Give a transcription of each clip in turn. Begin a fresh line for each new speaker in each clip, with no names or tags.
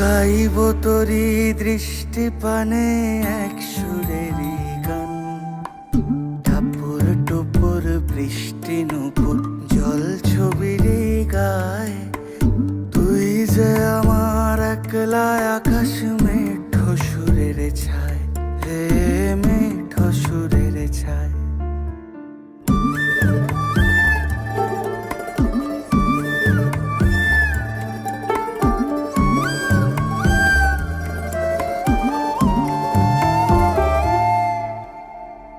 গাইব তরি দৃষ্টি পানে এক সুরেরই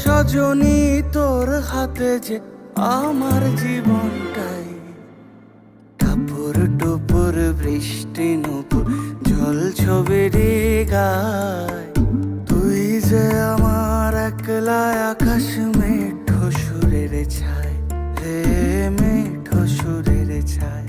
সজনী তোর হাতে যে আমার জীবনটাই। টাপুর টুপুর বৃষ্টি নুপুর, জল ছবির গায়। তুই যে আমার একলা আকাশ মেঠো সুরের ছায়, হে মেঠো সুরের ছায়।